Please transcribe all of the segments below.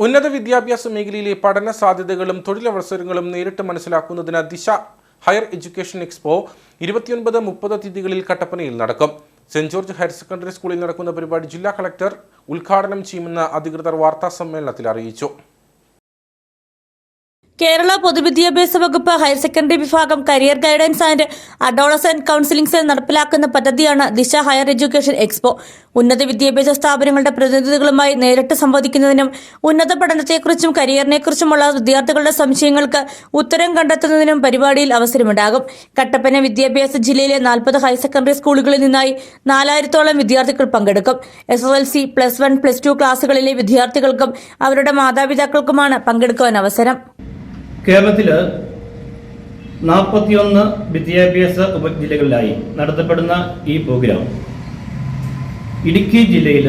ഉന്നത വിദ്യാഭ്യാസ മേഖലയിലെ പഠന സാധ്യതകളും തൊഴിലവസരങ്ങളും നേരിട്ട് മനസ്സിലാക്കുന്നതിന് ദിശ ഹയർ എഡ്യൂക്കേഷൻ എക്സ്പോ ഇരുപത്തിയൊൻപത് മുപ്പത് തീയതികളിൽ കട്ടപ്പനയിൽ നടക്കും. സെന്റ് ജോർജ് ഹയർ സെക്കൻഡറി സ്കൂളിൽ നടക്കുന്ന പരിപാടി ജില്ലാ കളക്ടർ ഉദ്ഘാടനം ചെയ്യുമെന്ന് അധികൃതർ വാർത്താ സമ്മേളനത്തിൽ അറിയിച്ചു. കേരള പൊതുവിദ്യാഭ്യാസ വകുപ്പ് ഹയർ സെക്കൻഡറി വിഭാഗം career guidance and adolescent counselling cell നടപ്പിലാക്കുന്ന പദ്ധതിയാണ് ദിശ ഹയർ എഡ്യൂക്കേഷൻ എക്സ്പോ. ഉന്നത വിദ്യാഭ്യാസ സ്ഥാപനങ്ങളുടെ പ്രതിനിധികളുമായി നേരിട്ട് സംവദിക്കുന്നതിനും ഉന്നത പഠനത്തെക്കുറിച്ചും കരിയറിനെക്കുറിച്ചുമുള്ള വിദ്യാർത്ഥികളുടെ സംശയങ്ങൾക്ക് ഉത്തരം കണ്ടെത്തുന്നതിനും പരിപാടിയിൽ അവസരമുണ്ടാകും. കട്ടപ്പന വിദ്യാഭ്യാസ ജില്ലയിലെ നാൽപ്പത് ഹയർ സെക്കൻഡറി സ്കൂളുകളിൽ നിന്നായി നാലായിരത്തോളം വിദ്യാർത്ഥികൾ പങ്കെടുക്കും. S S L C plus one plus two ക്ലാസുകളിലെ വിദ്യാർത്ഥികൾക്കും അവരുടെ മാതാപിതാക്കൾക്കുമാണ് പങ്കെടുക്കുവാൻ അവസരം. കേരളത്തിൽ നാൽപ്പത്തിയൊന്ന് വിദ്യാഭ്യാസ ഉപജില്ലകളിലായി നടത്തപ്പെടുന്ന ഈ പ്രോഗ്രാം ഇടുക്കി ജില്ലയിൽ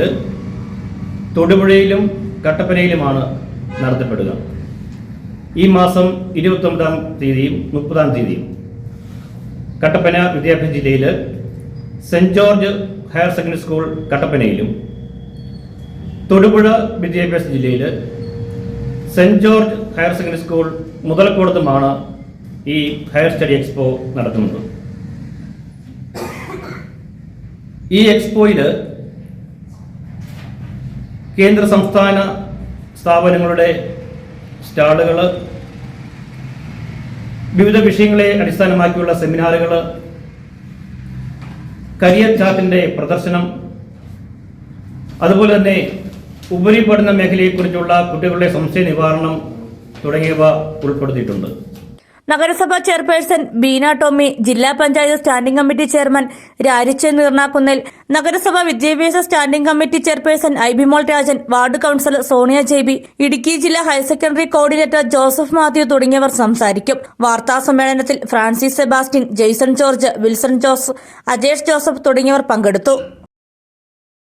തൊടുപുഴയിലും കട്ടപ്പനയിലുമാണ് നടത്തപ്പെടുക. ഈ മാസം ഇരുപത്തൊമ്പതാം തീയതിയും മുപ്പതാം തീയതിയും കട്ടപ്പന വിദ്യാഭ്യാസ ജില്ലയിൽ Saint George higher secondary school കട്ടപ്പനയിലും Thodupuzha വിദ്യാഭ്യാസ ജില്ലയിൽ Saint George higher secondary school മുതൽക്കൂടത്തുമാണ് ഈ ഹയർ സ്റ്റഡി എക്സ്പോ നടത്തുന്നത്. ഈ എക്സ്പോയിൽ കേന്ദ്ര സംസ്ഥാന സ്ഥാപനങ്ങളുടെ സ്റ്റാളുകൾ വിവിധ വിഷയങ്ങളെ അടിസ്ഥാനമാക്കിയുള്ള സെമിനാറുകൾ കരിയർ ചാർട്ടിന്റെ പ്രദർശനം അതുപോലെ തന്നെ ഉപരിപഠന മേഖലയെക്കുറിച്ചുള്ള കുട്ടികളുടെ സംശയ നിവാരണം തുടങ്ങിയവ ഉൾപ്പെടുത്തിയിട്ടുണ്ട്. നഗരസഭാ ചെയർപേഴ്സൺ ബീന ടോമി ജില്ലാ panchayat standing committee chairman Rarich Neernakkunnel നഗരസഭാ വിദ്യാഭ്യാസ standing committee chairperson Aibimol Rajan ward councillor Sonia Jebi Idukki ജില്ലാ higher secondary coordinator Joseph Mathew തുടങ്ങിയവർ സംസാരിക്കും. വാർത്താ സമ്മേളനത്തിൽ ഫ്രാൻസിസ് സെബാസ്റ്റ്യൻ ജെയ്സൺ ജോർജ് വിൽസൺ ജോസ് അജേഷ് ജോസഫ് തുടങ്ങിയവർ പങ്കെടുത്തു.